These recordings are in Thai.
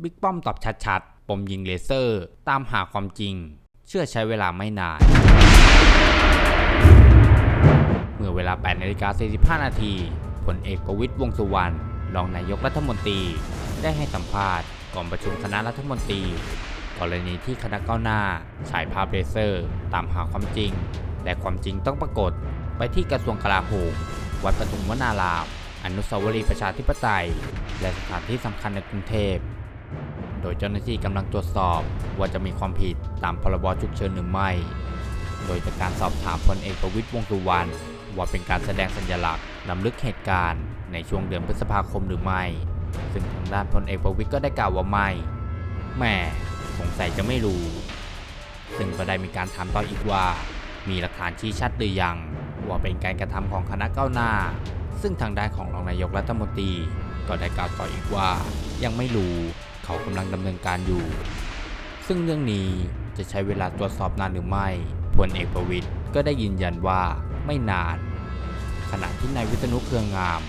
บิ๊กป้อมตอบชัดๆ ปมยิงเลเซอร์ ตามหาความจริง เชื่อใช้เวลาไม่นาน เมื่อเวลา8นาฬิกา45 นาทีพลเอกประวิตยวงสุวรรณ รองนายกรัฐมนตรี ได้ให้สัมภาษณ์ก่อนประชุมคณะรัฐมนตรี กรณีที่คณะก้าวหน้าฉายภาพเลเซอร์ ตามหาความจริง และความจริงต้องปรากฏ ไปที่กระทรวงกลาโหม วัดปทุมวนาราม อนุสาวรีย์ประชาธิปไตย และสถานที่สำคัญในกรุงเทพ โดยเจ้าหน้าที่กำลังตรวจสอบว่าจะมีความผิดตามพรบฉุกเฉินหรือไม่ โดยจากการสอบถามพลเอกประวิตยวงสุวรรณว่าเป็นการแสดงสัญลักษณ์นำลึกเหตุการณ์ในช่วงเดือนพฤษภาคมหรือไม่ ซึ่งทางด้านพลเอกประวิตยก็ได้กล่าวว่าไม่แหม่สงสัยจะไม่รู้ ซึ่งก็ได้มีการถามต่ออีกว่า มีหลักฐานชี้ชัดหรือยัง ว่าเป็นการกระทำของคณะก้าวหน้า ซึ่งทางด้านของรองนายกรัฐมนตรี ก็ได้กล่าวต่ออีกว่ายังไม่รู้ เขากำลังดำเนินการอยู่ ซึ่งเรื่องนี้จะใช้เวลาตรวจสอบนานหรือไม่พลเอกประวิตยก็ได้ยืนยันว่าไม่นาน ขณะที่นายวิษณุเครืองาม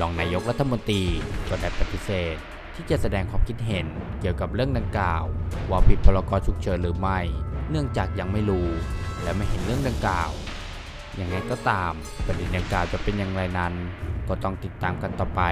รองนายกรัฐมนตรีก็ได้ปฏิเสธ ที่จะแสดงความคิดเห็นเกี่ยวกับเรื่องดังกล่าว ว่าผิดพรกฉุกเฉินหรือไม่ เนื่องจากยังไม่รู้ และไม่เห็นเรื่องดังกล่าวอย่างไรก็ตามประเด็นดังกล่าวจะเป็นอย่างไรนั้น ก็ต้องติดตามกันต่อไป